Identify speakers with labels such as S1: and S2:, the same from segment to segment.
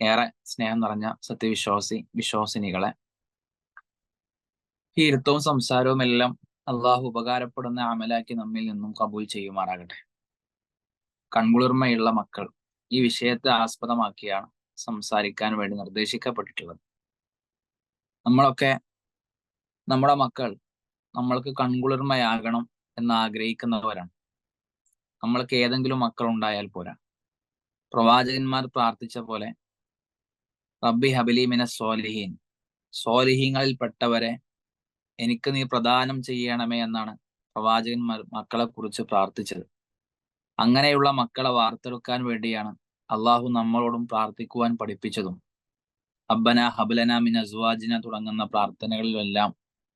S1: ഏറെ സ്നേഹം നിറഞ്ഞ സത്യവിശ്വാസി വിശ്വാസിനികളെ ഈ ഇരുത്തവും സംസാരവും എല്ലാം അള്ളാഹു ഉപകാരപ്പെടുന്ന അമലാക്കി നമ്മിൽ നിന്നും കബൂൽ ചെയ്യുമാറാകട്ടെ. കൺകുളിർമയുള്ള മക്കൾ ഈ വിഷയത്തെ ആസ്പദമാക്കിയാണ് സംസാരിക്കാൻ വേണ്ടി നിർദ്ദേശിക്കപ്പെട്ടിട്ടുള്ളത്. നമ്മളൊക്കെ നമ്മുടെ മക്കൾ നമ്മൾക്ക് കൺകുളിർമയാകണം എന്ന് ആഗ്രഹിക്കുന്നവരാണ് നമ്മൾക്ക് ഏതെങ്കിലും മക്കൾ ഉണ്ടായാൽ പോരാ. പ്രവാചകന്മാർ പ്രാർത്ഥിച്ച പോലെ റബ്ബി ഹബലീമിന സോലിഹീൻ. സോലിഹീങ്ങളിൽപ്പെട്ടവരെ എനിക്ക് നീ പ്രദാനം ചെയ്യണമേ എന്നാണ് പ്രവാചകന്മാർ മക്കളെ കുറിച്ച് പ്രാർത്ഥിച്ചത്. അങ്ങനെയുള്ള മക്കളെ വാർത്തെടുക്കാൻ വേണ്ടിയാണ് അള്ളാഹു നമ്മളോടും പ്രാർത്ഥിക്കുവാൻ പഠിപ്പിച്ചതും. അബ്ബന ഹബലന മിൻ അസ്വാജിന തുടങ്ങുന്ന പ്രാർത്ഥനകളിലെല്ലാം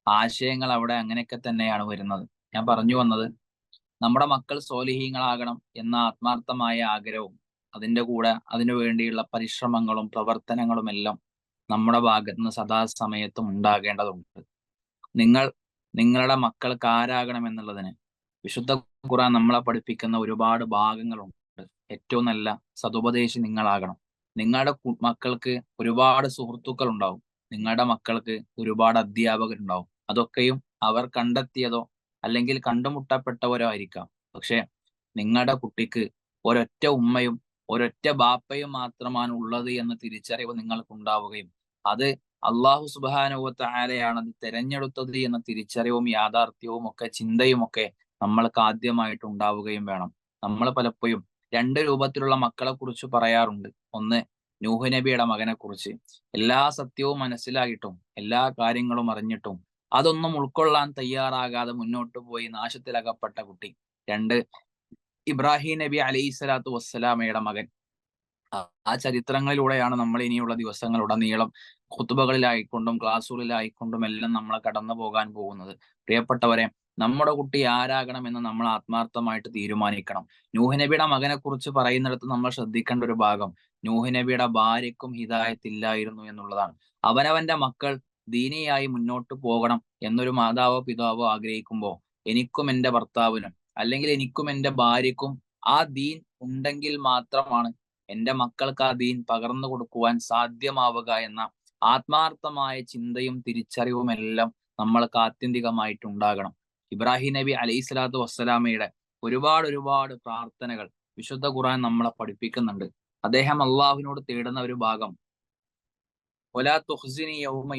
S1: ആശയങ്ങൾ അവിടെ അങ്ങനെയൊക്കെ തന്നെയാണ് വരുന്നത്. ഞാൻ പറഞ്ഞു വന്നത് നമ്മുടെ മക്കൾ സോലിഹീങ്ങളാകണം എന്ന ആത്മാർത്ഥമായ ആഗ്രഹവും അതിന്റെ കൂടെ അതിനു വേണ്ടിയുള്ള പരിശ്രമങ്ങളും പ്രവർത്തനങ്ങളും എല്ലാം നമ്മുടെ ഭാഗത്ത് നിന്ന് സദാസമയത്തും ഉണ്ടാകേണ്ടതുണ്ട്. നിങ്ങൾ നിങ്ങളുടെ മക്കൾക്ക് ആരാകണം എന്നുള്ളതിന് വിശുദ്ധ ഖുറാൻ നമ്മളെ പഠിപ്പിക്കുന്ന ഒരുപാട് ഭാഗങ്ങളുണ്ട്. ഏറ്റവും നല്ല സതുപദേശി നിങ്ങളാകണം. നിങ്ങളുടെ മക്കൾക്ക് ഒരുപാട് സുഹൃത്തുക്കൾ ഉണ്ടാവും നിങ്ങളുടെ മക്കൾക്ക് ഒരുപാട് അധ്യാപകരുണ്ടാവും. അതൊക്കെയും അവർ കണ്ടെത്തിയതോ അല്ലെങ്കിൽ കണ്ടുമുട്ടപ്പെട്ടവരോ ആയിരിക്കാം. പക്ഷെ നിങ്ങളുടെ കുട്ടിക്ക് ഒരൊറ്റ ഉമ്മയും ഒരൊറ്റ ബാപ്പയും മാത്രമാണ് ഉള്ളത് എന്ന തിരിച്ചറിവ് നിങ്ങൾക്ക് ഉണ്ടാവുകയും അത് അള്ളാഹു സുബാനുവത്ത ആരെയാണ് അത് തെരഞ്ഞെടുത്തത് എന്ന തിരിച്ചറിവും യാഥാർത്ഥ്യവും ഒക്കെ ചിന്തയും ഒക്കെ നമ്മൾക്ക് ആദ്യമായിട്ട് ഉണ്ടാവുകയും വേണം. നമ്മൾ പലപ്പോഴും രണ്ട് രൂപത്തിലുള്ള മക്കളെ കുറിച്ച് പറയാറുണ്ട്. ഒന്ന് നൂഹ് നബിയുടെ മകനെ കുറിച്ച്. എല്ലാ സത്യവും മനസ്സിലായിട്ടും എല്ലാ കാര്യങ്ങളും അറിഞ്ഞിട്ടും അതൊന്നും ഉൾക്കൊള്ളാൻ തയ്യാറാകാതെ മുന്നോട്ട് പോയി നാശത്തിലകപ്പെട്ട കുട്ടി. രണ്ട് ഇബ്രാഹിം നബി അലൈഹി സ്വലാത്തു വസ്സലാമയുടെ മകൻ. ആ ചരിത്രങ്ങളിലൂടെയാണ് നമ്മൾ ഇനിയുള്ള ദിവസങ്ങൾ ഉടനീളം കുത്തുബകളിലായിക്കൊണ്ടും ക്ലാസ്സുകളിലായിക്കൊണ്ടും എല്ലാം നമ്മൾ കടന്നു പോകാൻ പോകുന്നത്. പ്രിയപ്പെട്ടവരെ നമ്മുടെ കുട്ടി ആരാകണം എന്ന് നമ്മൾ ആത്മാർത്ഥമായിട്ട് തീരുമാനിക്കണം. നൂഹ്നബിയുടെ മകനെ കുറിച്ച് പറയുന്നിടത്ത് നമ്മൾ ശ്രദ്ധിക്കേണ്ട ഒരു ഭാഗം നൂഹ്നബിയുടെ ഭാര്യക്കും ഹിതായത്തില്ലായിരുന്നു എന്നുള്ളതാണ്. അവനവന്റെ മക്കൾ ദീനിയായി മുന്നോട്ട് പോകണം എന്നൊരു മാതാവോ പിതാവോ ആഗ്രഹിക്കുമ്പോൾ എനിക്കും എന്റെ ഭർത്താവിനും അല്ലെങ്കിൽ എനിക്കും എന്റെ ഭാര്യക്കും ആ ദീൻ ഉണ്ടെങ്കിൽ മാത്രമാണ് എന്റെ മക്കൾക്ക് ആ ദീൻ പകർന്നു കൊടുക്കുവാൻ സാധ്യമാവുക എന്ന ആത്മാർത്ഥമായ ചിന്തയും തിരിച്ചറിവും എല്ലാം നമ്മൾക്ക് ആത്യന്തികമായിട്ട് ഉണ്ടാകണം ഇബ്രാഹിം നബി അലൈഹി സ്വലാത്തു വസ്സലാമയുടെ ഒരുപാട് ഒരുപാട് പ്രാർത്ഥനകൾ വിശുദ്ധ ഖുറാൻ നമ്മളെ പഠിപ്പിക്കുന്നുണ്ട്. അദ്ദേഹം അള്ളാഹുവിനോട് തേടുന്ന ഒരു ഭാഗം. ഒലാ തുഹ്സിനി യൗമ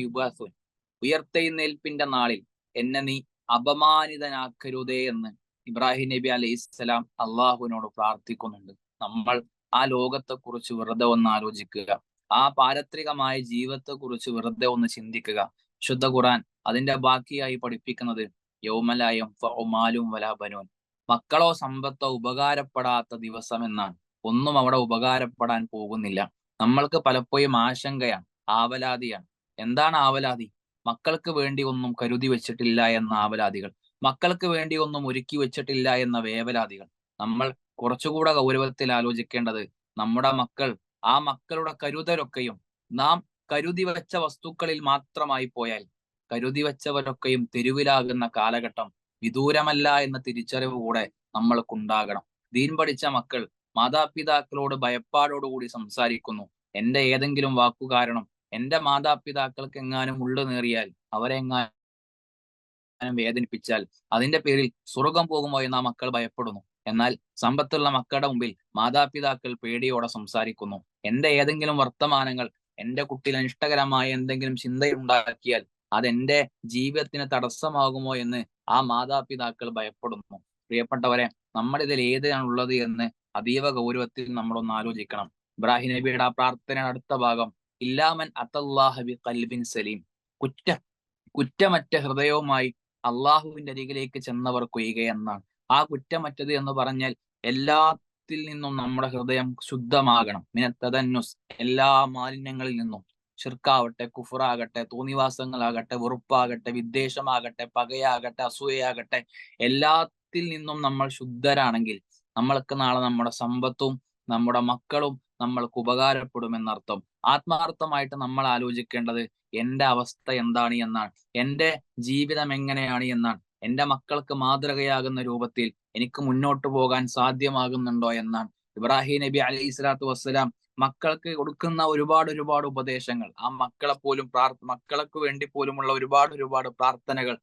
S1: ഉയർത്തെഴുന്നേൽപ്പിന്റെ നാളിൽ എന്നെ നീ അപമാനിതനാക്കരുതേ എന്ന് ഇബ്രാഹിം നബി അലൈഹി സ്വലാം അള്ളാഹുവിനോട് പ്രാർത്ഥിക്കുന്നുണ്ട്. നമ്മൾ ആ ലോകത്തെ കുറിച്ച് വെറുതെ ഒന്ന് ആലോചിക്കുക. ആ പാരത്രികമായ ജീവിതത്തെ കുറിച്ച് വെറുതെ ഒന്ന് ചിന്തിക്കുക. ശുദ്ധ ഖുറാൻ അതിന്റെ ബാക്കിയായി പഠിപ്പിക്കുന്നത് യൗമലായം മാലും വലാബനോൻ മക്കളോ സമ്പത്തോ ഉപകാരപ്പെടാത്ത ദിവസം എന്നാണ് ഒന്നും അവിടെ ഉപകാരപ്പെടാൻ പോകുന്നില്ല. നമ്മൾക്ക് പലപ്പോഴും ആശങ്കയാണ് ആവലാതിയാണ്. എന്താണ് ആവലാതി? മക്കൾക്ക് വേണ്ടി ഒന്നും കരുതി വെച്ചിട്ടില്ല എന്ന ആവലാതികൾ. മക്കൾക്ക് വേണ്ടി ഒന്നും ഒരുക്കി വെച്ചിട്ടില്ല എന്ന വേവലാതികൾ. നമ്മൾ കുറച്ചുകൂടെ ഗൗരവത്തിൽ ആലോചിക്കേണ്ടത് നമ്മുടെ മക്കൾ ആ മക്കളുടെ കരുതലൊക്കെയും നാം കരുതി വെച്ച വസ്തുക്കളിൽ മാത്രമായി പോയാൽ കരുതി വെച്ചവരൊക്കെയും തെരുവിലാകുന്ന കാലഘട്ടം വിദൂരമല്ല എന്ന തിരിച്ചറിവ് കൂടെ നമ്മൾക്കുണ്ടാകണം. ദീൻ പഠിച്ച മക്കൾ മാതാപിതാക്കളോട് ഭയപ്പാടോടുകൂടി സംസാരിക്കുന്നു. എന്റെ ഏതെങ്കിലും വാക്കു കാരണം എന്റെ മാതാപിതാക്കൾക്ക് എങ്ങാനും ഉള്ളു നേറിയാൽ അവരെങ്ങാനും വേദനിപ്പിച്ചാൽ അതിന്റെ പേരിൽ സ്വർഗം പോകുമോ എന്ന് ആ മക്കൾ ഭയപ്പെടുന്നു. എന്നാൽ സമ്പത്തുള്ള മക്കളുടെ മുമ്പിൽ മാതാപിതാക്കൾ പേടിയോടെ സംസാരിക്കുന്നു. എന്റെ ഏതെങ്കിലും വർത്തമാനങ്ങൾ എന്റെ കുട്ടിയിൽ അനിഷ്ടകരമായ എന്തെങ്കിലും ചിന്തയുണ്ടാക്കിയാൽ അതെന്റെ ജീവിതത്തിന് തടസ്സമാകുമോ എന്ന് ആ മാതാപിതാക്കൾ ഭയപ്പെടുന്നു. പ്രിയപ്പെട്ടവരെ നമ്മുടെ ഇതിൽ ഏതാണ് ഉള്ളത് എന്ന് അതീവ ഗൗരവത്തിൽ നമ്മളൊന്ന് ആലോചിക്കണം. ഇബ്രാഹിം നബിയുടെ ആ പ്രാർത്ഥനയുടെ അടുത്ത ഭാഗം ഇല്ലാമൻ അത്തല്ലാഹബി കൽബിൻ സലീം. കുറ്റ കുറ്റമറ്റ ഹൃദയവുമായി അള്ളാഹുവിന്റെ അരികിലേക്ക് ചെന്നവർ കൊയ്യുക എന്നാണ്. ആ കുറ്റമറ്റത് എന്ന് പറഞ്ഞാൽ എല്ലാത്തിൽ നിന്നും നമ്മുടെ ഹൃദയം ശുദ്ധമാകണം. മിനത്തതന്നുസ് എല്ലാ മാലിന്യങ്ങളിൽ നിന്നും. ഷിർക്കാവട്ടെ കുഫറാകട്ടെ തോന്നിവാസങ്ങളാകട്ടെ വെറുപ്പാകട്ടെ വിദ്വേഷമാകട്ടെ പകയാകട്ടെ അസൂയയാകട്ടെ എല്ലാത്തിൽ നിന്നും നമ്മൾ ശുദ്ധരാണെങ്കിൽ നമ്മൾക്ക് നാളെ നമ്മുടെ സമ്പത്തും നമ്മുടെ മക്കളും നമ്മൾക്ക് ഉപകാരപ്പെടുമെന്നർത്ഥം ആത്മാർത്ഥമായിട്ട് നമ്മൾ ആലോചിക്കേണ്ടത് എന്റെ അവസ്ഥ എന്താണ് എന്നാണ്. എന്റെ ജീവിതം എങ്ങനെയാണ് എന്നാണ്. എന്റെ മക്കൾക്ക് മാതൃകയാകുന്ന രൂപത്തിൽ എനിക്ക് മുന്നോട്ട് പോകാൻ സാധ്യമാകുന്നുണ്ടോ എന്നാണ്. ഇബ്രാഹിം നബി അലൈഹി സ്വലാത്തു വസ്സലാം മക്കൾക്ക് കൊടുക്കുന്ന ഒരുപാട് ഒരുപാട് ഉപദേശങ്ങൾ. ആ മക്കളെ പോലും പ്രാർ മക്കൾക്ക് വേണ്ടി പോലുമുള്ള ഒരുപാട് ഒരുപാട് പ്രാർത്ഥനകൾ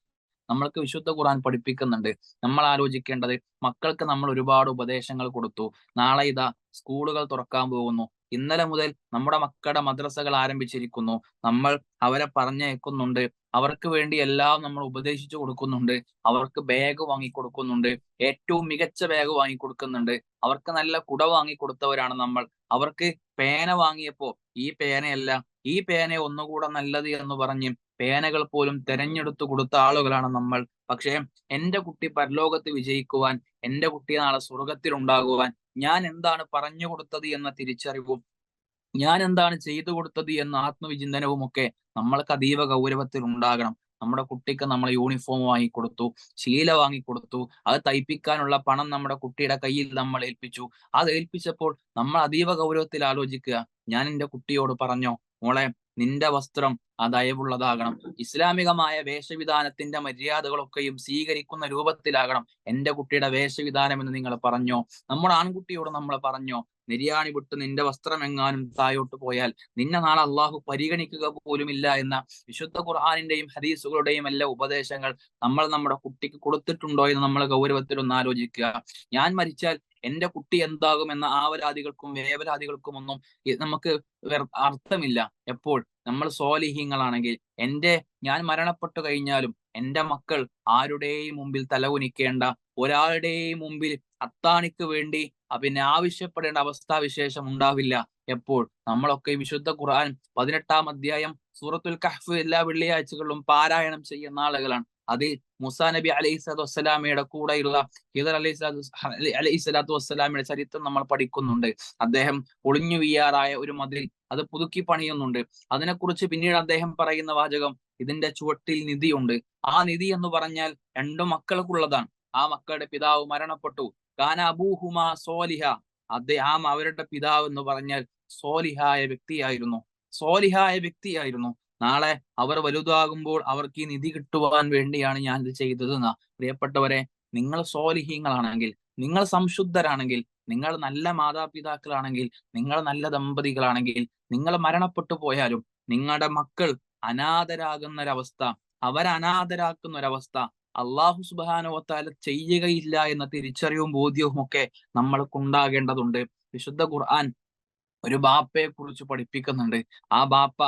S1: നമ്മൾക്ക് വിശുദ്ധ ഖുർആൻ പഠിപ്പിക്കുന്നുണ്ട്. നമ്മൾ ആലോചിക്കേണ്ടത് മക്കൾക്ക് നമ്മൾ ഒരുപാട് ഉപദേശങ്ങൾ കൊടുത്തു. നാളെ ഇതാ സ്കൂളുകൾ തുറക്കാൻ പോകുന്നു. ഇന്നലെ മുതൽ നമ്മുടെ മക്കളുടെ മദ്രസകൾ ആരംഭിച്ചിരിക്കുന്നു. നമ്മൾ അവരെ പറഞ്ഞയക്കുന്നുണ്ട്. അവർക്ക് വേണ്ടി എല്ലാം നമ്മൾ ഉപദേശിച്ചു കൊടുക്കുന്നുണ്ട്. അവർക്ക് ബാഗ് വാങ്ങി കൊടുക്കുന്നുണ്ട്. ഏറ്റവും മികച്ച ബാഗ് വാങ്ങി കൊടുക്കുന്നുണ്ട്. അവർക്ക് നല്ല കുട വാങ്ങി കൊടുത്തവരാണ് നമ്മൾ. അവർക്ക് പേന വാങ്ങിയപ്പോ ഈ പേനയല്ല ഈ പേന ഒന്നുകൂടെ നല്ലത് എന്ന് പറഞ്ഞ് പേനകൾ പോലും തെരഞ്ഞെടുത്തു കൊടുത്ത ആളുകളാണ് നമ്മൾ. പക്ഷേ എന്റെ കുട്ടി പരലോകത്ത് വിജയിക്കുവാൻ എന്റെ കുട്ടി നാളെ സ്വർഗത്തിൽ ഉണ്ടാകുവാൻ ഞാൻ എന്താണ് പറഞ്ഞു കൊടുത്തത് എന്ന തിരിച്ചറിവും ഞാൻ എന്താണ് ചെയ്തു കൊടുത്തത് എന്ന ആത്മവിചിന്തനവും ഒക്കെ നമ്മൾക്ക് അതീവ ഗൗരവത്തിൽ ഉണ്ടാകണം നമ്മുടെ കുട്ടിക്ക് നമ്മൾ യൂണിഫോം വാങ്ങിക്കൊടുത്തു ശീല വാങ്ങിക്കൊടുത്തു അത് തയ്പ്പിക്കാനുള്ള പണം നമ്മുടെ കുട്ടിയുടെ കയ്യിൽ നമ്മൾ ഏൽപ്പിച്ചു. അത് ഏൽപ്പിച്ചപ്പോൾ നമ്മൾ അതീവ ഗൗരവത്തിൽ ആലോചിക്കുക ഞാൻ എന്റെ കുട്ടിയോട് പറഞ്ഞോ മോളെ നിന്റെ വസ്ത്രം ആ ദയവുള്ളതാകണം. ഇസ്ലാമികമായ വേഷവിധാനത്തിന്റെ മര്യാദകളൊക്കെയും സ്വീകരിക്കുന്ന രൂപത്തിലാകണം എന്റെ കുട്ടിയുടെ വേഷവിധാനം എന്ന് നിങ്ങൾ പറഞ്ഞോ. നമ്മുടെ ആൺകുട്ടിയോട് നമ്മൾ പറഞ്ഞോ നിര്യാണി വിട്ട് നിന്റെ വസ്ത്രമെങ്ങാനും തായോട്ട് പോയാൽ നിന്നെ നാളെ അള്ളാഹു പരിഗണിക്കുക പോലുമില്ല എന്ന വിശുദ്ധ ഖുർആാനിന്റെയും ഹദീസുകളുടെയും എല്ലാ ഉപദേശങ്ങൾ നമ്മൾ നമ്മുടെ കുട്ടിക്ക് കൊടുത്തിട്ടുണ്ടോ എന്ന് നമ്മൾ ഗൗരവത്തിൽ ഒന്ന് ആലോചിക്കുക. ഞാൻ മരിച്ചാൽ എന്റെ കുട്ടി എന്താകും എന്ന ആവരാധികൾക്കും വേവരാധികൾക്കും ഒന്നും നമുക്ക് അർത്ഥമില്ല. എപ്പോൾ? നമ്മൾ സ്വാലിഹീങ്ങളാണെങ്കിൽ എന്റെ ഞാൻ മരണപ്പെട്ടു കഴിഞ്ഞാലും എന്റെ മക്കൾ ആരുടെയും മുമ്പിൽ തലകുനിക്കേണ്ട ഒരാളുടെയും മുമ്പിൽ അത്താണിക്ക് വേണ്ടി പിന്നെ ആവശ്യപ്പെടേണ്ട അവസ്ഥാവിശേഷം ഉണ്ടാവില്ല എപ്പോൾ? നമ്മളൊക്കെ വിശുദ്ധ ഖുർആൻ പതിനെട്ടാം അധ്യായം സൂറത്തുൽ കഹ്ഫ് എല്ലാ വെള്ളിയാഴ്ചകളിലും പാരായണം ചെയ്യുന്ന ആളുകളാണ്. അത് മുസാ നബി അലൈഹി സ്വലാത്തു വസ്സലാമയുടെ കൂടെയുള്ള ഹിദർ അലൈഹി സ്വലാത്തു അലൈഹി സ്വലാത്തു വസ്സലാമയുടെ ചരിത്രം നമ്മൾ പഠിക്കുന്നുണ്ട്. അദ്ദേഹം ഒളിഞ്ഞു വീയാറായ ഒരു മതിൽ അത് പുതുക്കി പണിയുന്നുണ്ട്. അതിനെക്കുറിച്ച് പിന്നീട് അദ്ദേഹം പറയുന്ന വാചകം ഇതിന്റെ ചുവട്ടിൽ നിധിയുണ്ട്. ആ നിധി എന്ന് പറഞ്ഞാൽ രണ്ടു മക്കൾക്കുള്ളതാണ്. ആ മക്കളുടെ പിതാവ് മരണപ്പെട്ടു. കാന സോലിഹ. അദ്ദേഹം അവരുടെ പിതാവ് എന്ന് പറഞ്ഞാൽ സോലിഹായ വ്യക്തിയായിരുന്നു. സോലിഹായ വ്യക്തിയായിരുന്നു. നാളെ അവർ വലുതാകുമ്പോൾ അവർക്ക് ഈ നിധി കിട്ടുവാൻ വേണ്ടിയാണ് ഞാൻ ഇത് ചെയ്തത് പ്രിയപ്പെട്ടവരെ നിങ്ങൾ സോലിഹീങ്ങളാണെങ്കിൽ നിങ്ങൾ സംശുദ്ധരാണെങ്കിൽ നിങ്ങൾ നല്ല മാതാപിതാക്കളാണെങ്കിൽ നിങ്ങൾ നല്ല ദമ്പതികളാണെങ്കിൽ നിങ്ങൾ മരണപ്പെട്ടു പോയാലും നിങ്ങളുടെ മക്കൾ അനാഥരാകുന്ന ഒരവസ്ഥ അവരനാഥരാക്കുന്ന ഒരവസ്ഥ അള്ളാഹു സുബാനുവത്താല ചെയ്യുകയില്ല എന്ന തിരിച്ചറിവും ബോധ്യവും ഒക്കെ നമ്മൾക്ക് ഉണ്ടാകേണ്ടതുണ്ട്. വിശുദ്ധ ഖുർആൻ ഒരു ബാപ്പയെ കുറിച്ച് പഠിപ്പിക്കുന്നുണ്ട്. ആ ബാപ്പ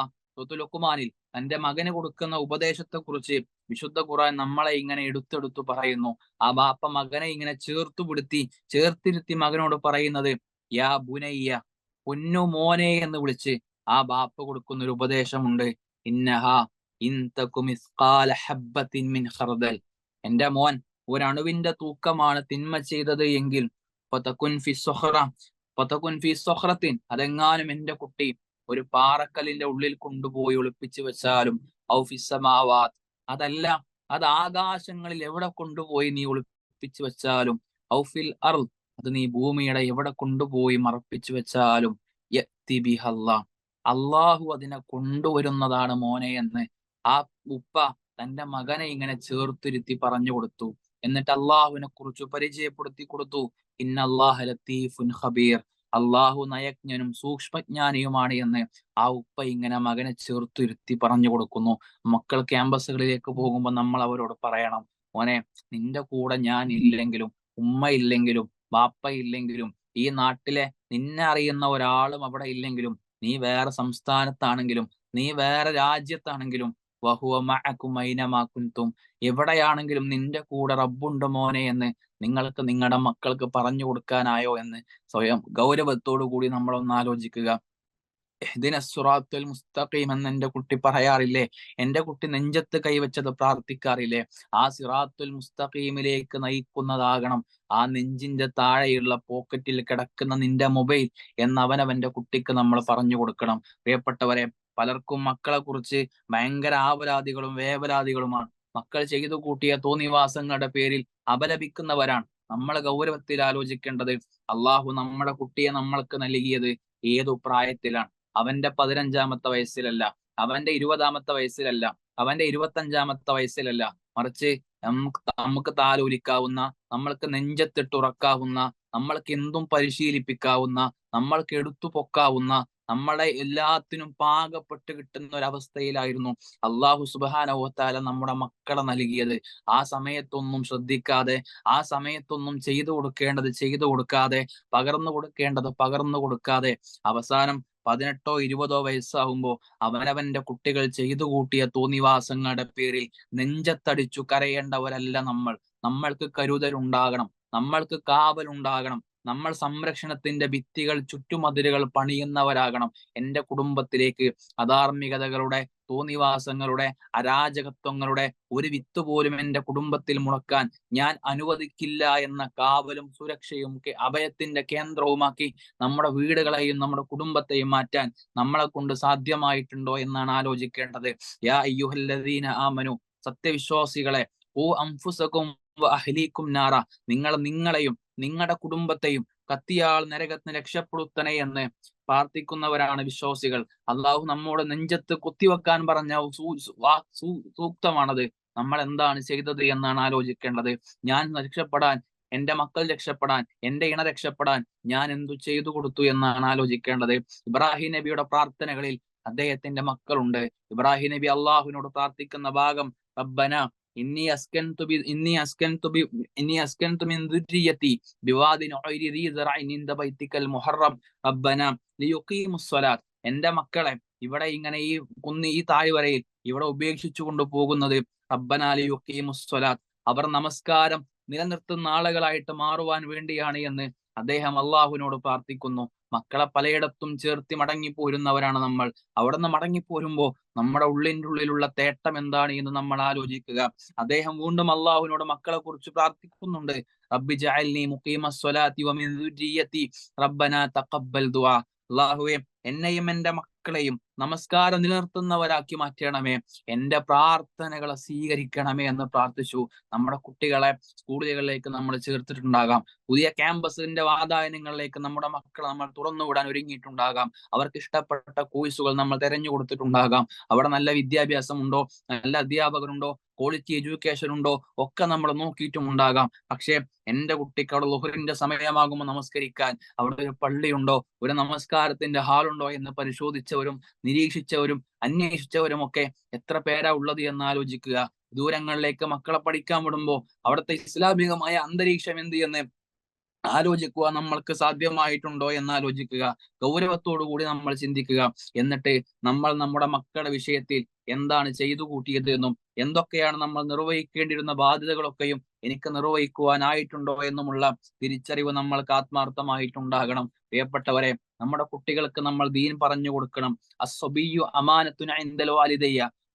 S1: ലുക്കുമാനിൽ തന്റെ മകന് കൊടുക്കുന്ന ഉപദേശത്തെ കുറിച്ച് വിശുദ്ധ ഖുർആൻ നമ്മളെ ഇങ്ങനെ എടുത്തെടുത്തു പറയുന്നു. ആ ബാപ്പ മകനെ ഇങ്ങനെ ചേർത്തുപിടുത്തി ചേർത്തിരുത്തി മകനോട് പറയുന്നത് യാ ബുനയ്യ പൊന്നു മോനെ എന്ന് വിളിച്ച് ആ ബാപ്പ കൊടുക്കുന്ന ഒരു ഉപദേശമുണ്ട്. ഇന്നഹ മിൻ ഖർദൽ. എന്റെ മോൻ ഒരണുവിന്റെ തൂക്കമാണ് തിന്മ ചെയ്തത് എങ്കിൽ അതെങ്ങാനും എന്റെ കുട്ടി ഒരു പാറക്കല്ലിന്റെ ഉള്ളിൽ കൊണ്ടുപോയി ഒളിപ്പിച്ചു വെച്ചാലും ഔഫിസമാവാത് അതല്ല അത് ആകാശങ്ങളിൽ എവിടെ കൊണ്ടുപോയി നീ ഒളിപ്പിച്ചു വെച്ചാലും ഔഫിൽ അർ അത് നീ ഭൂമിയുടെ എവിടെ കൊണ്ടുപോയി മറപ്പിച്ചു വെച്ചാലും അള്ളാഹു അതിനെ കൊണ്ടുവരുന്നതാണ് മോനെ എന്ന് ആ ഉപ്പ തന്റെ മകനെ ഇങ്ങനെ ചേർത്തിരുത്തി പറഞ്ഞു കൊടുത്തു. എന്നിട്ട് അള്ളാഹുവിനെ കുറിച്ച് പരിചയപ്പെടുത്തി കൊടുത്തു. ഇന്നല്ലാഹ ലത്തീഫുൻ ഹബീർ അള്ളാഹു നയജ്ഞനും സൂക്ഷ്മജ്ഞാനിയുമാണ് എന്ന് ആ ഉപ്പ ഇങ്ങനെ മകനെ ചേർത്തിരുത്തി പറഞ്ഞു കൊടുക്കുന്നു. മക്കൾ ക്യാമ്പസുകളിലേക്ക് പോകുമ്പോൾ നമ്മൾ അവരോട് പറയണം മോനെ നിന്റെ കൂടെ ഞാൻ ഇല്ലെങ്കിലും ഉമ്മ ഇല്ലെങ്കിലും ബാപ്പ ഇല്ലെങ്കിലും ഈ നാട്ടിലെ നിന്നെ അറിയുന്ന ഒരാളും അവിടെ ഇല്ലെങ്കിലും നീ വേറെ സംസ്ഥാനത്താണെങ്കിലും നീ വേറെ രാജ്യത്താണെങ്കിലും വഹുവ എവിടെയാണെങ്കിലും നിന്റെ കൂടെ റബ്ബുണ്ട് മോനെ എന്ന് നിങ്ങൾക്ക് നിങ്ങളുടെ മക്കൾക്ക് പറഞ്ഞു കൊടുക്കാനായോ എന്ന് സ്വയം ഗൗരവത്തോടു കൂടി നമ്മൾ ഒന്ന് ആലോചിക്കുക. ദിനസുറാത്തുൽ സുറാത്തുൽ മുസ്തഖീം എന്ന് എന്റെ കുട്ടി പറയാറില്ലേ? എന്റെ കുട്ടി നെഞ്ചത്ത് കൈവച്ചത് പ്രാർത്ഥിക്കാറില്ലേ? ആ സിറാത്തുൽ മുസ്തഖീമിലേക്ക് നയിക്കുന്നതാകണം. ആ നെഞ്ചിന്റെ താഴെയുള്ള പോക്കറ്റിൽ കിടക്കുന്ന നിന്റെ മൊബൈൽ എന്ന് അവനവന്റെ കുട്ടിക്ക് നമ്മൾ പറഞ്ഞു കൊടുക്കണം. പ്രിയപ്പെട്ടവരെ പലർക്കും മക്കളെ കുറിച്ച് ഭയങ്കര ആപരാധികളും വേവരാധികളുമാണ് മക്കൾ ചെയ്തു കൂട്ടിയ തോന്നിവാസങ്ങളുടെ പേരിൽ അപലപിക്കുന്നവരാണ് നമ്മൾ ഗൗരവത്തിൽ ആലോചിക്കേണ്ടത്. അള്ളാഹു നമ്മുടെ കുട്ടിയെ നമ്മൾക്ക് നൽകിയത് ഏതു പ്രായത്തിലാണ്? അവന്റെ പതിനഞ്ചാമത്തെ വയസ്സിലല്ല അവന്റെ ഇരുപതാമത്തെ വയസ്സിലല്ല അവന്റെ ഇരുപത്തഞ്ചാമത്തെ വയസ്സിലല്ല. മറിച്ച് നമുക്ക് നമുക്ക് താലോലിക്കാവുന്ന നമ്മൾക്ക് നെഞ്ചത്തിട്ടുറക്കാവുന്ന നമ്മൾക്ക് എന്തും പരിശീലിപ്പിക്കാവുന്ന നമ്മൾക്ക് എടുത്തു പൊക്കാവുന്ന നമ്മളെ എല്ലാത്തിനും പാകപ്പെട്ട് കിട്ടുന്ന ഒരു അവസ്ഥയിലായിരുന്നു അള്ളാഹു സുബാനവത്താല നമ്മുടെ മക്കളെ നൽകിയത്. ആ സമയത്തൊന്നും ശ്രദ്ധിക്കാതെ ആ സമയത്തൊന്നും ചെയ്തു കൊടുക്കേണ്ടത് ചെയ്തു കൊടുക്കാതെ പകർന്നു കൊടുക്കേണ്ടത് പകർന്നു കൊടുക്കാതെ അവസാനം പതിനെട്ടോ ഇരുപതോ വയസ്സാകുമ്പോൾ അവനവന്റെ കുട്ടികൾ ചെയ്തു കൂട്ടിയ തോന്നിവാസങ്ങളുടെ പേരിൽ നെഞ്ചത്തടിച്ചു കരയേണ്ടവരല്ല നമ്മൾ. നമ്മൾക്ക് കരുതലുണ്ടാകണം. നമ്മൾക്ക് കാവലുണ്ടാകണം. നമ്മൾ സംരക്ഷണത്തിന്റെ ഭിത്തികൾ ചുറ്റുമതിലുകൾ പണിയുന്നവരാകണം. എന്റെ കുടുംബത്തിലേക്ക് അധാർമികതകളുടെ തോന്നിവാസങ്ങളുടെ അരാജകത്വങ്ങളുടെ ഒരു വിത്ത് പോലും എന്റെ കുടുംബത്തിൽ മുളക്കാൻ ഞാൻ അനുവദിക്കില്ല എന്ന കാവലും സുരക്ഷയും അഭയത്തിന്റെ കേന്ദ്രവുമാക്കി നമ്മുടെ വീടുകളെയും നമ്മുടെ കുടുംബത്തെയും മാറ്റാൻ നമ്മളെ കൊണ്ട് സാധ്യമായിട്ടുണ്ടോ എന്നാണ് ആലോചിക്കേണ്ടത്. യാ അയ്യുഹല്ലദീന ആമനു സത്യവിശ്വാസികളെ ഓ അംഫുസകും അഹ്ലീക്കും നാറ നിങ്ങൾ നിങ്ങളെയും നിങ്ങളുടെ കുടുംബത്തെയും കത്തിയാൾ നരകത്തിന് രക്ഷപ്പെടുത്തണേ എന്ന് പ്രാർത്ഥിക്കുന്നവരാണ് വിശ്വാസികൾ. അള്ളാഹു നമ്മോട് നെഞ്ചത്ത് കുത്തിവെക്കാൻ പറഞ്ഞ സൂക്തമാണത്. നമ്മൾ എന്താണ് ചെയ്തത് എന്നാണ് ആലോചിക്കേണ്ടത്. ഞാൻ രക്ഷപ്പെടാൻ എന്റെ മക്കൾ രക്ഷപ്പെടാൻ എന്റെ ഇണ രക്ഷപ്പെടാൻ ഞാൻ എന്തു ചെയ്തു കൊടുത്തു എന്നാണ് ആലോചിക്കേണ്ടത്. ഇബ്രാഹിം നബിയുടെ പ്രാർത്ഥനകളിൽ അദ്ദേഹത്തിന്റെ മക്കളുണ്ട്. ഇബ്രാഹിം നബി അള്ളാഹുവിനോട് പ്രാർത്ഥിക്കുന്ന ഭാഗം റബ്ബന ഇന്നി അസ്കൻ തുബി ഇന്നി അസ്കൻ തുബി അസ്കൻ തുമിൻ എന്റെ മക്കളെ ഇവിടെ ഇങ്ങനെ ഈ കുന്നി ഈ താഴ്വരയിൽ ഇവിടെ ഉപേക്ഷിച്ചു കൊണ്ട് പോകുന്നത് ലിയുഖീമുസ് അവർ നമസ്കാരം നിലനിർത്തുന്ന ആളുകളായിട്ട് മാറുവാൻ വേണ്ടിയാണ് എന്ന് അദ്ദേഹം അള്ളാഹുവിനോട് പ്രാർത്ഥിക്കുന്നു. മക്കളെ പലയിടത്തും ചേർത്തി മടങ്ങിപ്പോരുന്നവരാണ് നമ്മൾ. അവിടെ നിന്ന് മടങ്ങിപ്പോരുമ്പോൾ നമ്മുടെ ഉള്ളിന്റെ ഉള്ളിലുള്ള തേട്ടം എന്താണ് എന്ന് നമ്മൾ ആലോചിക്കുക. അദ്ദേഹം വീണ്ടും അള്ളാഹുവിനോട് മക്കളെ കുറിച്ച് പ്രാർത്ഥിക്കുന്നുണ്ട്. റബ്ബി വമിൻ റബ്ബന തഖബ്ബൽ ദുആ. അള്ളാഹുവേ എന്നെയും എന്റെ മക്കളെയും നമസ്കാരം നിലനിർത്തുന്നവരാക്കി മാറ്റണമേ. എന്റെ പ്രാർത്ഥനകളെ സ്വീകരിക്കണമേ എന്ന് പ്രാർത്ഥിച്ചു. നമ്മുടെ കുട്ടികളെ സ്കൂളുകളിലേക്ക് നമ്മൾ ചേർത്തിട്ടുണ്ടാകാം. പുതിയ ക്യാമ്പസിന്റെ വാതായനങ്ങളിലേക്ക് നമ്മുടെ മക്കളെ നമ്മൾ തുറന്നുവിടാൻ ഒരുങ്ങിയിട്ടുണ്ടാകാം. അവർക്ക് ഇഷ്ടപ്പെട്ട കോഴ്സുകൾ നമ്മൾ തെരഞ്ഞു കൊടുത്തിട്ടുണ്ടാകാം. അവിടെ നല്ല വിദ്യാഭ്യാസം ഉണ്ടോ നല്ല അധ്യാപകരുണ്ടോ? ക്വാളിറ്റി എഡ്യൂക്കേഷൻ ഉണ്ടോ? ഒക്കെ നമ്മൾ നോക്കിയിട്ടും ഉണ്ടാകാം. പക്ഷേ എന്റെ കുട്ടിക്ക് അവിടെ ലുഹറിന്റെ സമയമാകുമ്പോൾ നമസ്കരിക്കാൻ അവിടെ ഒരു പള്ളിയുണ്ടോ? ഒരു നമസ്കാരത്തിന്റെ ഹാളുണ്ടോ എന്ന് പരിശോധിച്ചവരും നിരീക്ഷിച്ചവരും അന്വേഷിച്ചവരും ഒക്കെ എത്ര പേരാ ഉള്ളത് എന്ന് ആലോചിക്കുക. ദൂരങ്ങളിലേക്ക് മക്കളെ പഠിക്കാൻ വിടുമ്പോൾ അവിടുത്തെ ഇസ്ലാമികമായ അന്തരീക്ഷം എന്ത് എന്ന് ആലോചിക്കുക. നമ്മൾക്ക് സാധ്യമായിട്ടുണ്ടോ എന്ന് ആലോചിക്കുക. ഗൗരവത്തോടു കൂടി നമ്മൾ ചിന്തിക്കുക. എന്നിട്ട് നമ്മൾ നമ്മുടെ മക്കളുടെ വിഷയത്തിൽ എന്താണ് ചെയ്തു കൂട്ടിയത് എന്നും എന്തൊക്കെയാണ് നമ്മൾ നിർവഹിക്കേണ്ടിയിരുന്ന ബാധ്യതകളൊക്കെയും എനിക്ക് നിർവഹിക്കുവാനായിട്ടുണ്ടോ എന്നുമുള്ള തിരിച്ചറിവ് നമ്മൾക്ക് ആത്മാർത്ഥമായിട്ടുണ്ടാകണം. പ്രിയപ്പെട്ടവരെ നമ്മുടെ കുട്ടികൾക്ക് നമ്മൾ ദീൻ പറഞ്ഞു കൊടുക്കണം. അസ്വബിയു അമാനത്തുന എന്തലോ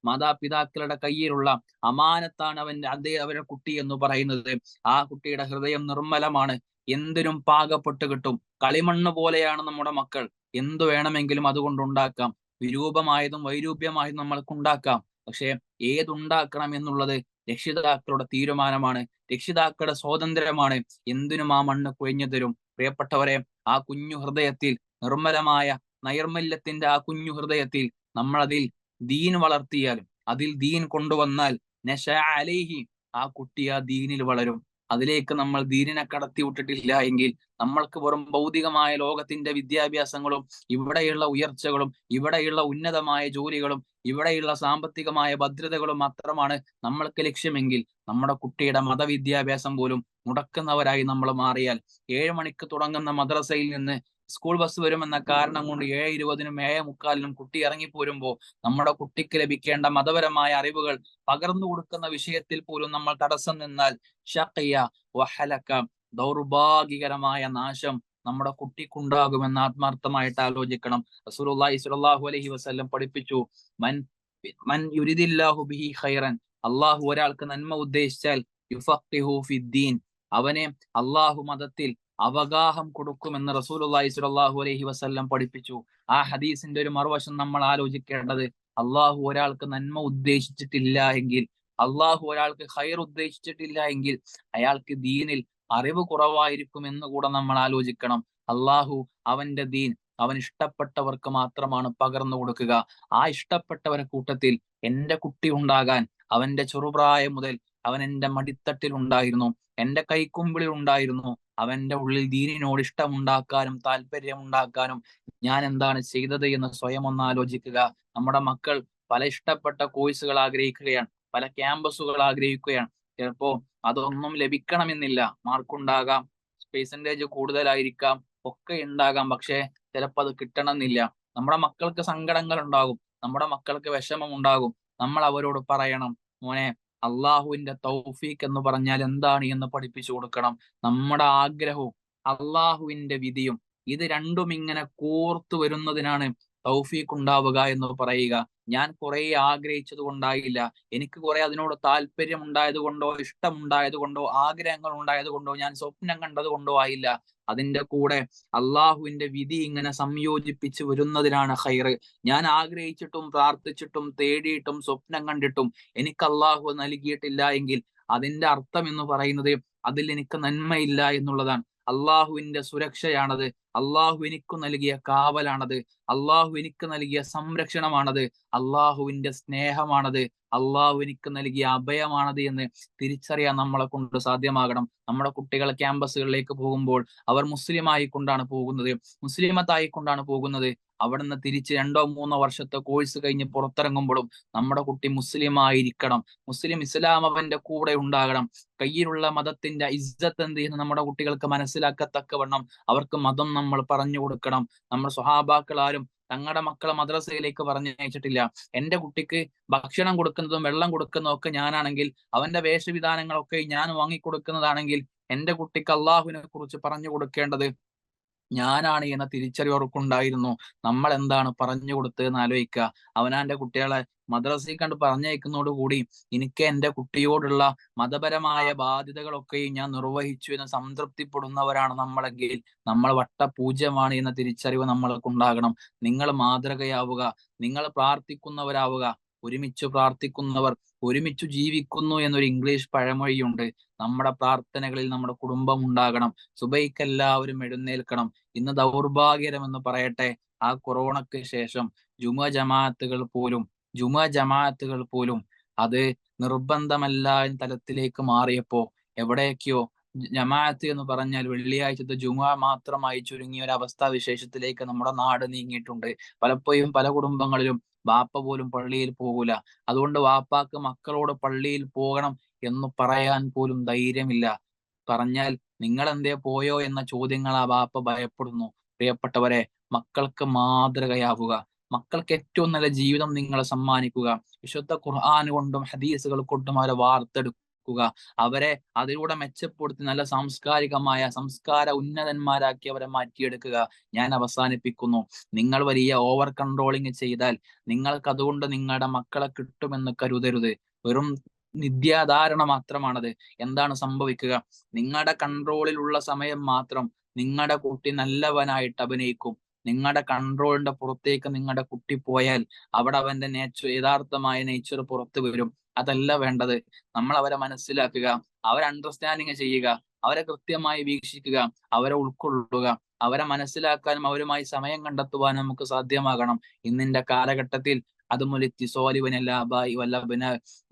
S1: മാതാപിതാക്കളുടെ കയ്യിലുള്ള അമാനത്താണ് അവന്റെ അതേ അവരുടെ കുട്ടി എന്ന് പറയുന്നത്. ആ കുട്ടിയുടെ ഹൃദയം നിർമ്മലമാണ്. എന്തിനും പാകപ്പെട്ട് കിട്ടും. കളിമണ്ണ് പോലെയാണ് നമ്മുടെ മക്കൾ. എന്തു വേണമെങ്കിലും അതുകൊണ്ട് ഉണ്ടാക്കാം വിരൂപമായതും വൈരൂപ്യമായതും നമ്മൾക്ക് ഉണ്ടാക്കാം പക്ഷെ ഏതുണ്ടാക്കണം എന്നുള്ളത് രക്ഷിതാക്കളുടെ തീരുമാനമാണ്. രക്ഷിതാക്കളുടെ സ്വാതന്ത്ര്യമാണ്. എന്തിനും ആ മണ്ണ് കുഴഞ്ഞു തരും. പ്രിയപ്പെട്ടവരെ ആ കുഞ്ഞു ഹൃദയത്തിൽ നിർമ്മലമായ നൈർമല്യത്തിന്റെ ആ കുഞ്ഞു ഹൃദയത്തിൽ നമ്മൾ അതിൽ ദീൻ വളർത്തിയാലും അതിൽ ദീൻ കൊണ്ടുവന്നാൽ നശ അലേഹി ആ കുട്ടി ആ ദീനിൽ വളരും. അതിലേക്ക് നമ്മൾ ദീനിനെ കടത്തി വിട്ടിട്ടില്ല എങ്കിൽ നമ്മൾക്ക് വെറും ഭൗതികമായ ലോകത്തിന്റെ വിദ്യാഭ്യാസങ്ങളും ഇവിടെയുള്ള ഉയർച്ചകളും ഇവിടെയുള്ള ഉന്നതമായ ജോലികളും ഇവിടെയുള്ള സാമ്പത്തികമായ ഭദ്രതകളും മാത്രമാണ് നമ്മൾക്ക് ലക്ഷ്യമെങ്കിൽ നമ്മുടെ കുട്ടിയുടെ മതവിദ്യാഭ്യാസം പോലും മുടക്കുന്നവരായി നമ്മൾ മാറിയാൽ ഏഴ് മണിക്ക് തുടങ്ങുന്ന മദ്രസയിൽ നിന്ന് സ്കൂൾ ബസ് വരുമെന്ന കാരണം കൊണ്ട് ഏഴ് ഇരുപതിനും ഏഴ് മുക്കാലിനും കുട്ടി ഇറങ്ങിപ്പോരുമ്പോൾ നമ്മുടെ കുട്ടിക്ക് ലഭിക്കേണ്ട മതപരമായ അറിവുകൾ പകർന്നു കൊടുക്കുന്ന വിഷയത്തിൽ പോലും നമ്മൾ തടസ്സം നിന്നാൽ ഷഖിയ വഹലക്ക ദൗർഭാഗ്യകരമായ നാശം നമ്മുടെ കുട്ടിക്കുണ്ടാകുമെന്ന് ആത്മാർത്ഥമായിട്ട് ആലോചിക്കണം. റസൂലുള്ളാഹി സ്വല്ലല്ലാഹു അലൈഹി വസല്ലം പഠിപ്പിച്ചു മൻ മൻ യുരിദില്ലാഹു ബിഹി ഖൈറൻ. അള്ളാഹു ഒരാൾക്ക് നന്മ ഉദ്ദേശിച്ചാൽ യുഫഖിഹു ഫിദ്ദീൻ. അവനെ അള്ളാഹു മതത്തിൽ അവഗാഹം കൊടുക്കുമെന്ന് റസൂലുള്ളാഹി സ്വല്ലല്ലാഹു അലൈഹി വസല്ലം പഠിപ്പിച്ചു. ആ ഹദീസിന്റെ ഒരു മറുവശം നമ്മൾ ആലോചിക്കേണ്ടത് അള്ളാഹു ഒരാൾക്ക് നന്മ ഉദ്ദേശിച്ചിട്ടില്ല എങ്കിൽ അള്ളാഹു ഒരാൾക്ക് ഹൈർ ഉദ്ദേശിച്ചിട്ടില്ല എങ്കിൽ അയാൾക്ക് ദീനിൽ അറിവ് കുറവായിരിക്കും എന്ന് കൂടെ നമ്മൾ ആലോചിക്കണം. അള്ളാഹു അവന്റെ ദീൻ അവൻ ഇഷ്ടപ്പെട്ടവർക്ക് മാത്രമാണ് പകർന്നു കൊടുക്കുക. ആ ഇഷ്ടപ്പെട്ടവരെ കൂട്ടത്തിൽ എന്റെ കുട്ടി ഉണ്ടാകാൻ അവന്റെ ചെറുപ്രായം മുതൽ അവൻ എന്റെ മടിത്തട്ടിൽ ഉണ്ടായിരുന്നു എന്റെ കൈക്കുമ്പിളിൽ ഉണ്ടായിരുന്നു അവന്റെ ഉള്ളിൽ ദീനിനോട് ഇഷ്ടമുണ്ടാക്കാനും താല്പര്യം ഉണ്ടാക്കാനും ഞാൻ എന്താണ് ചെയ്തത് എന്ന് സ്വയം ഒന്ന് ആലോചിക്കുക. നമ്മുടെ മക്കൾ പല ഇഷ്ടപ്പെട്ട കോഴ്സുകൾ ആഗ്രഹിക്കുകയാണ് പല ക്യാമ്പസുകൾ ആഗ്രഹിക്കുകയാണ്. ചിലപ്പോ അതൊന്നും ലഭിക്കണമെന്നില്ല. മാർക്കുണ്ടാകാം പെർസെന്റേജ് കൂടുതലായിരിക്കാം ഒക്കെ ഉണ്ടാകാം. പക്ഷേ ചിലപ്പോൾ അത് കിട്ടണമെന്നില്ല. നമ്മുടെ മക്കൾക്ക് സങ്കടങ്ങൾ ഉണ്ടാകും നമ്മുടെ മക്കൾക്ക് വിഷമം ഉണ്ടാകും. നമ്മൾ അവരോട് പറയണം മോനെ അള്ളാഹുവിന്റെ തൗഫീഖ് എന്ന് പറഞ്ഞാൽ എന്താണ് എന്ന് പഠിപ്പിച്ചു കൊടുക്കണം. നമ്മുടെ ആഗ്രഹവും അള്ളാഹുവിന്റെ വിധിയും ഇത് രണ്ടും ഇങ്ങനെ കോർത്തു വരുന്നതിനാണ് തൗഫീഖ് ഉണ്ടാവുക എന്ന് പറയുക. ഞാൻ കുറെ ആഗ്രഹിച്ചത് കൊണ്ടായില്ല എനിക്ക് കുറെ അതിനോട് താല്പര്യം ഉണ്ടായത് കൊണ്ടോ ഇഷ്ടമുണ്ടായത് കൊണ്ടോ ആഗ്രഹങ്ങൾ ഉണ്ടായത് കൊണ്ടോ ഞാൻ സ്വപ്നം കണ്ടത് കൊണ്ടോ ആയില്ല. അതിന്റെ കൂടെ അള്ളാഹുവിന്റെ വിധി ഇങ്ങനെ സംയോജിപ്പിച്ച് വരുന്നതിനാണ് ഹൈറ് ഞാൻ ആഗ്രഹിച്ചിട്ടും പ്രാർത്ഥിച്ചിട്ടും തേടിയിട്ടും സ്വപ്നം കണ്ടിട്ടും എനിക്ക് അള്ളാഹു നൽകിയിട്ടില്ല എങ്കിൽ അതിന്റെ അർത്ഥം എന്ന് പറയുന്നത് അതിൽ എനിക്ക് നന്മയില്ല എന്നുള്ളതാണ്. അള്ളാഹുവിന്റെ സുരക്ഷയാണത്. അള്ളാഹു എനിക്ക് നൽകിയ കാവലാണത്. അള്ളാഹു എനിക്ക് നൽകിയ സംരക്ഷണമാണത്. അള്ളാഹുവിന്റെ സ്നേഹമാണത്. അള്ളാഹു എനിക്ക് നൽകിയ അഭയമാണത് എന്ന് തിരിച്ചറിയാൻ നമ്മളെ കൊണ്ട് സാധ്യമാകണം. നമ്മുടെ കുട്ടികൾ ക്യാമ്പസുകളിലേക്ക് പോകുമ്പോൾ അവർ മുസ്ലിം ആയിക്കൊണ്ടാണ് പോകുന്നത്. മുസ്ലിമത്തായിക്കൊണ്ടാണ് പോകുന്നത്. അവിടെ തിരിച്ച് രണ്ടോ മൂന്നോ വർഷത്തെ കോഴ്സ് കഴിഞ്ഞ് പുറത്തിറങ്ങുമ്പോഴും നമ്മുടെ കുട്ടി മുസ്ലിം ആയിരിക്കണം. മുസ്ലിം ഇസ്ലാം അവന്റെ കൂടെ ഉണ്ടാകണം. കയ്യിലുള്ള മതത്തിന്റെ ഇജ്ജത്ത് എന്ത് ചെയ്യുന്നു? നമ്മുടെ കുട്ടികൾക്ക് മനസ്സിലാക്കത്തക്കവണ്ണം അവർക്ക് മതം നമ്മൾ പറഞ്ഞു കൊടുക്കണം. നമ്മുടെ സ്വഹാബാക്കൾ ആരും തങ്ങളുടെ മക്കളെ മദ്രസയിലേക്ക് പറഞ്ഞയച്ചിട്ടില്ല. എന്റെ കുട്ടിക്ക് ഭക്ഷണം കൊടുക്കുന്നതും വെള്ളം കൊടുക്കുന്നതും ഒക്കെ ഞാനാണെങ്കിൽ അവന്റെ വേഷവിധാനങ്ങളൊക്കെ ഞാൻ വാങ്ങിക്കൊടുക്കുന്നതാണെങ്കിൽ എന്റെ കുട്ടിക്ക് അള്ളാഹുവിനെ കുറിച്ച് പറഞ്ഞു കൊടുക്കേണ്ടത് ഞാനാണ് എന്ന തിരിച്ചറിവർക്കുണ്ടായിരുന്നു നമ്മൾ എന്താണ് പറഞ്ഞു കൊടുത്തതെന്ന് ആലോചിക്കുക. അവനാന്റെ കുട്ടികളെ മദ്രസയിൽ കണ്ട് പറഞ്ഞയക്കുന്നതോടുകൂടി എനിക്ക് എന്റെ കുട്ടിയോടുള്ള മതപരമായ ബാധ്യതകളൊക്കെയും ഞാൻ നിർവഹിച്ചു എന്ന് സംതൃപ്തിപ്പെടുന്നവരാണ് നമ്മളെങ്കിൽ നമ്മൾ വട്ടപൂജ്യമാണ് എന്ന തിരിച്ചറിവ് നമ്മൾക്ക് ഉണ്ടാകണം നിങ്ങൾ മാതൃകയാവുക. നിങ്ങൾ പ്രാർത്ഥിക്കുന്നവരാവുക. ഒരുമിച്ച് പ്രാർത്ഥിക്കുന്നവർ ഒരുമിച്ച് ജീവിക്കുന്നു എന്നൊരു ഇംഗ്ലീഷ് പഴമൊഴിയുണ്ട്. നമ്മുടെ പ്രാർത്ഥനകളിൽ നമ്മുടെ കുടുംബം ഉണ്ടാകണം. സുബൈക്ക് എല്ലാവരും എഴുന്നേൽക്കണം. ഇന്ന് ദൗർഭാഗ്യകരമെന്ന് പറയട്ടെ. ആ കൊറോണയ്ക്ക് ശേഷം ജുമ ജമാഅത്തുകൾ പോലും ജുമ ജമാഅത്തുകൾ പോലും അത് നിർബന്ധമല്ല എന്ന തലത്തിലേക്ക് മാറിയപ്പോ എവിടെയൊക്കെയോ ജമാഅത്ത് എന്ന് പറഞ്ഞാൽ വെള്ളിയാഴ്ചത്തെ ജുമ മാത്രമായി ചുരുങ്ങിയ ഒരു അവസ്ഥാ വിശേഷത്തിലേക്ക് നമ്മുടെ നാട് നീങ്ങിയിട്ടുണ്ട്. പലപ്പോഴും പല കുടുംബങ്ങളിലും വാപ്പ പോലും പള്ളിയിൽ പോകൂല. അതുകൊണ്ട് വാപ്പാക്ക് മക്കളോട് പള്ളിയിൽ പോകണം എന്ന് പറയാൻ പോലും ധൈര്യമില്ല. പറഞ്ഞാൽ നിങ്ങൾ എന്തേ പോയോ എന്ന ചോദ്യങ്ങൾ ആ വാപ്പ ഭയപ്പെടുന്നു. പ്രിയപ്പെട്ടവരെ മക്കൾക്ക് മാതൃകയാവുക. മക്കൾക്ക് ഏറ്റവും നല്ല ജീവിതം നിങ്ങളെ സമ്മാനിക്കുക. വിശുദ്ധ ഖുർആൻ കൊണ്ടും ഹദീസുകൾ കൊണ്ടും അവരെ വാർത്തെടുക്കുക. അവരെ അതിലൂടെ മെച്ചപ്പെടുത്തി നല്ല സാംസ്കാരികമായ സംസ്കാര ഉന്നതന്മാരാക്കി അവരെ മാറ്റിയെടുക്കുക. ഞാൻ അവസാനിപ്പിക്കുന്നു. നിങ്ങൾ വലിയ ഓവർ കൺട്രോളിങ് ചെയ്താൽ നിങ്ങൾക്ക് അതുകൊണ്ട് നിങ്ങളുടെ മക്കളെ കിട്ടുമെന്ന് കരുതരുത്. വെറും നിത്യാധാരണ മാത്രമാണത്. എന്താണ് സംഭവിക്കുക? നിങ്ങളുടെ കൺട്രോളിലുള്ള സമയം മാത്രം നിങ്ങളുടെ കുട്ടി നല്ലവനായിട്ട് അഭിനയിക്കും. നിങ്ങളുടെ കൺട്രോളിന്റെ പുറത്തേക്ക് നിങ്ങളുടെ കുട്ടി പോയാൽ അവിടെ അവന്റെ നേച്ചർ യഥാർത്ഥമായ നേച്ചർ പുറത്തു വരും. അതല്ല വേണ്ടത്. നമ്മൾ അവരെ മനസ്സിലാക്കുക അവരെ അണ്ടർസ്റ്റാൻഡിങ് ചെയ്യുക അവരെ കൃത്യമായി വീക്ഷിക്കുക അവരെ ഉൾക്കൊള്ളുക അവരെ മനസ്സിലാക്കാനും അവരുമായി സമയം കണ്ടെത്തുവാനും നമുക്ക് സാധ്യമാകണം. ഇന്നിന്റെ കാലഘട്ടത്തിൽ അതുമൊലിത്തിസോലിവനല്ലാബായി വല്ലബിന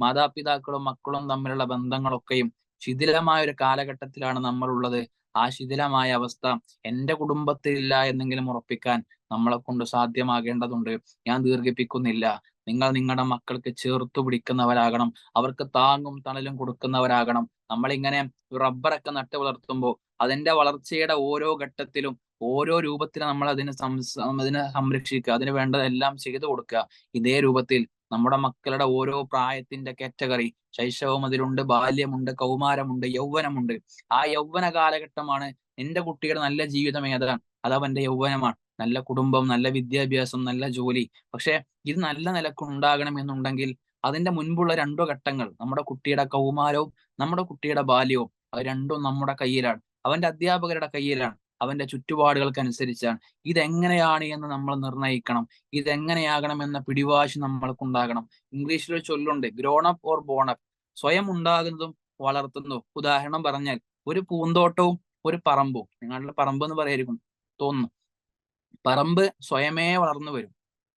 S1: മാതാപിതാക്കളും മക്കളും തമ്മിലുള്ള ബന്ധങ്ങളൊക്കെയും ശിഥിലമായ ഒരു കാലഘട്ടത്തിലാണ് നമ്മൾ ഉള്ളത് ആ ശിഥിലമായ അവസ്ഥ എന്റെ കുടുംബത്തിലില്ല എന്നെങ്കിലും ഉറപ്പിക്കാൻ നമ്മളെ കൊണ്ട് സാധ്യമാകേണ്ടതുണ്ട്. ഞാൻ ദീർഘിപ്പിക്കുന്നില്ല. നിങ്ങൾ നിങ്ങളുടെ മക്കൾക്ക് ചേർത്തു പിടിക്കുന്നവരാകണം. അവർക്ക് താങ്ങും തണലും കൊടുക്കുന്നവരാകണം. നമ്മളിങ്ങനെ റബ്ബറൊക്കെ നട്ട് വളർത്തുമ്പോൾ അതിന്റെ വളർച്ചയുടെ ഓരോ ഘട്ടത്തിലും ഓരോ രൂപത്തിലും നമ്മൾ അതിനെ അതിനെ സംരക്ഷിക്കുക. അതിന് വേണ്ടതെല്ലാം ചെയ്തു കൊടുക്കുക. ഇതേ രൂപത്തിൽ നമ്മുടെ മക്കളുടെ ഓരോ പ്രായത്തിന്റെ കാറ്റഗറി ശൈശവം അതിലുണ്ട് ബാല്യമുണ്ട് കൗമാരമുണ്ട് യൗവനമുണ്ട്. ആ യൗവന കാലഘട്ടമാണ് എന്റെ കുട്ടിയുടെ നല്ല ജീവിതം ഏതാണ് അത് യൗവനമാണ്. നല്ല കുടുംബം നല്ല വിദ്യാഭ്യാസം നല്ല ജോലി. പക്ഷെ ഇത് നല്ല നിലയ്ക്ക് ഉണ്ടാകണം എന്നുണ്ടെങ്കിൽ അതിന്റെ മുൻപുള്ള രണ്ടു ഘട്ടങ്ങൾ നമ്മുടെ കുട്ടിയുടെ കൗമാരവും നമ്മുടെ കുട്ടിയുടെ ബാല്യവും അത് രണ്ടും നമ്മുടെ കയ്യിലാണ്. അവന്റെ അധ്യാപകരുടെ കയ്യിലാണ്. അവന്റെ ചുറ്റുപാടുകൾക്കനുസരിച്ചാണ്. ഇതെങ്ങനെയാണ് എന്ന് നമ്മൾ നിർണയിക്കണം. ഇതെങ്ങനെയാകണം എന്ന പിടിവാശി നമ്മൾക്കുണ്ടാകണം. ഇംഗ്ലീഷിൽ ഒരു ചൊല്ലുണ്ട് ഗ്രോണപ്പ് ഓർ ബോണപ്പ് സ്വയം ഉണ്ടാകുന്നതും വളർത്തുന്നു ഉദാഹരണം പറഞ്ഞാൽ ഒരു പൂന്തോട്ടവും ഒരു പറമ്പും. നിങ്ങളുടെ പറമ്പ് എന്ന് പറയായിരിക്കും തോന്നുന്നു. പറമ്പ് സ്വയമേ വളർന്നു വരും.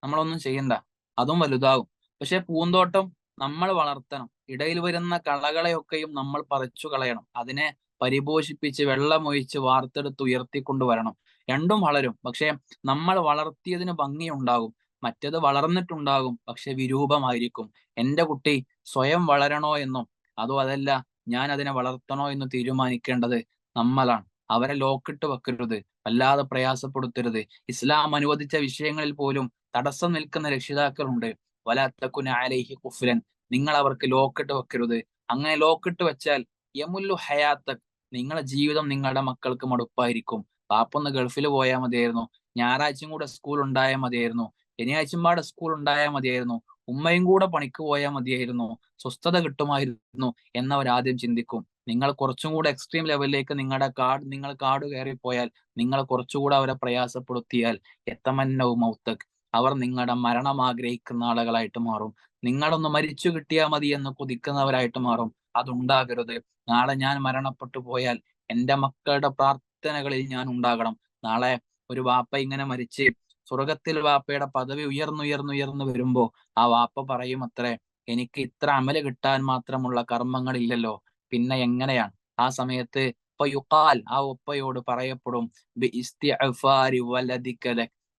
S1: നമ്മളൊന്നും ചെയ്യണ്ട. അതും വലുതാകും. പക്ഷെ പൂന്തോട്ടം നമ്മൾ വളർത്തണം. ഇടയിൽ വരുന്ന കളകളെയൊക്കെയും നമ്മൾ പറിച്ചു കളയണം. അതിനെ പരിപോഷിപ്പിച്ച് വെള്ളമൊഴിച്ച് വാർത്തെടുത്ത് ഉയർത്തിക്കൊണ്ടുവരണം രണ്ടും വളരും. പക്ഷെ നമ്മൾ വളർത്തിയതിന് ഭംഗിയുണ്ടാകും. മറ്റത് വളർന്നിട്ടുണ്ടാകും. പക്ഷെ വിരൂപമായിരിക്കും. എന്റെ കുട്ടി സ്വയം വളരണോ എന്നോ അതോ അതല്ല ഞാൻ അതിനെ വളർത്തണോ എന്ന് തീരുമാനിക്കേണ്ടത് നമ്മളാണ്. അവരെ ലോക്കിട്ട് വെക്കരുത്. വല്ലാതെ പ്രയാസപ്പെടുത്തരുത്. ഇസ്ലാം അനുവദിച്ച വിഷയങ്ങളിൽ പോലും തടസ്സം നിൽക്കുന്ന രക്ഷിതാക്കളുണ്ട്. വലാത്തക്കുന അലൈഹി കുഫ്രൻ. നിങ്ങൾ അവർക്ക് ലോക്കിട്ട് വെക്കരുത്. അങ്ങനെ ലോക്കിട്ട് വെച്ചാൽ യമുല്ലു ഹയാത്ത നിങ്ങളുടെ ജീവിതം നിങ്ങളുടെ മക്കൾക്ക് മടുപ്പായിരിക്കും. പാപ്പൊന്ന് ഗൾഫിൽ പോയാൽ മതിയായിരുന്നു. ഞായറാഴ്ചയും കൂടെ സ്കൂൾ ഉണ്ടായാൽ മതിയായിരുന്നു. ശനിയാഴ്ചയും പാടെ സ്കൂൾ ഉണ്ടായാൽ മതിയായിരുന്നു. ഉമ്മയും കൂടെ പണിക്ക് പോയാൽ മതിയായിരുന്നു. സ്വസ്ഥത കിട്ടുമായിരുന്നു എന്നവരാദ്യം ചിന്തിക്കും. നിങ്ങൾ കുറച്ചും കൂടെ എക്സ്ട്രീം ലെവലിലേക്ക് നിങ്ങളുടെ കാട് നിങ്ങൾ കാട് കയറിപ്പോയാൽ നിങ്ങൾ കുറച്ചുകൂടെ അവരെ പ്രയാസപ്പെടുത്തിയാൽ എത്തമന്നവും മൗത്തക് അവർ നിങ്ങളുടെ മരണം ആഗ്രഹിക്കുന്ന ആളുകളായിട്ട് മാറും. നിങ്ങളൊന്ന് മരിച്ചു കിട്ടിയാൽ മതി എന്ന് കുതിക്കുന്നവരായിട്ട് മാറും. അതുണ്ടാകരുത്. നാളെ ഞാൻ മരണപ്പെട്ടു പോയാൽ എന്റെ മക്കളുടെ പ്രാർത്ഥനകളിൽ ഞാൻ ഉണ്ടാകണം. നാളെ ഒരു വാപ്പ ഇങ്ങനെ മരിച്ച് സ്വർഗത്തിൽ വാപ്പയുടെ പദവി ഉയർന്നുയർന്നുയർന്നു വരുമ്പോ ആ വാപ്പ പറയും അത്രേ എനിക്ക് ഇത്ര അമല കിട്ടാൻ മാത്രമുള്ള കർമ്മങ്ങളില്ലല്ലോ. പിന്നെ എങ്ങനെയാണ്? ആ സമയത്ത് ഇപ്പൊ യുക്കാൽ ആ ഒപ്പയോട് പറയപ്പെടും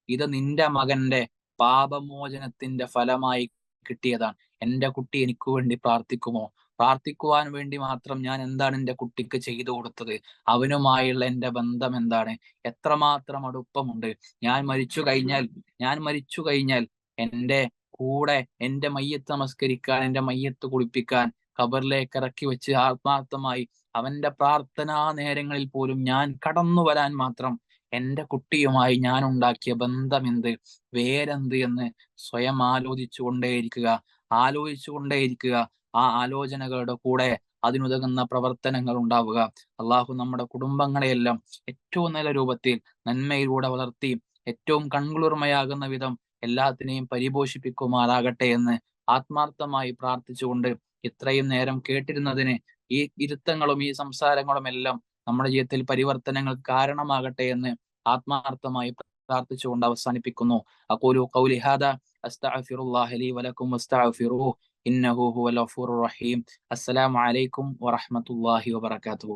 S1: ഇത് നിന്റെ മകന്റെ പാപമോചനത്തിന്റെ ഫലമായി കിട്ടിയതാണ്. എന്റെ കുട്ടി എനിക്ക് വേണ്ടി പ്രാർത്ഥിക്കുമോ? പ്രാർത്ഥിക്കുവാൻ വേണ്ടി മാത്രം ഞാൻ എന്താണ് എന്റെ കുട്ടിക്ക് ചെയ്തു കൊടുത്തത്? അവനുമായുള്ള എന്റെ ബന്ധം എന്താണ്? എത്രമാത്രം അടുപ്പമുണ്ട്? ഞാൻ മരിച്ചു കഴിഞ്ഞാൽ ഞാൻ മരിച്ചു കഴിഞ്ഞാൽ എന്റെ കൂടെ എന്റെ മയ്യത്ത് നമസ്കരിക്കാൻ എന്റെ മയ്യത്ത് കുളിപ്പിക്കാൻ ഖബറിലേക്ക് ഇറക്കി വെച്ച് ആത്മാർത്ഥമായി അവന്റെ പ്രാർത്ഥനാ നേരങ്ങളിൽ പോലും ഞാൻ കടന്നു വരാൻ മാത്രം എന്റെ കുട്ടിയുമായി ഞാൻ ഉണ്ടാക്കിയ ബന്ധം എന്ത് വേരെന്ത് എന്ന് സ്വയം ആലോചിച്ചു കൊണ്ടേയിരിക്കുക. ആലോചിച്ചു കൊണ്ടേയിരിക്കുക. ആ ആലോചനകളുടെ കൂടെ അതിനുതകുന്ന പ്രവർത്തനങ്ങൾ ഉണ്ടാവുക. അള്ളാഹു നമ്മുടെ കുടുംബങ്ങളെയെല്ലാം ഏറ്റവും നല്ല രൂപത്തിൽ നന്മയിലൂടെ വളർത്തി ഏറ്റവും കൺകുളിർമയാകുന്ന വിധം എല്ലാത്തിനെയും പരിപോഷിപ്പിക്കുമാറാകട്ടെ എന്ന് ആത്മാർത്ഥമായി പ്രാർത്ഥിച്ചുകൊണ്ട് ഇത്രയും നേരം കേട്ടിരുന്നതിന് ഈ ഇരുത്തങ്ങളും ഈ സംസാരങ്ങളും എല്ലാം നമ്മുടെ ജീവിതത്തിൽ പരിവർത്തനങ്ങൾ കാരണമാകട്ടെ എന്ന് ആത്മാർത്ഥമായി പ്രാർത്ഥിച്ചുകൊണ്ട് അവസാനിപ്പിക്കുന്നു. അഖൂലു ഖൗലി ഹാദാ അസ്തഗ്ഫിറുല്ലാഹ വലക്കും ഇന്നഹു റഹീം. അസ്സലാമു അലൈക്കും വറഹ്മത്തുള്ളാഹി വബറകാതുഹു.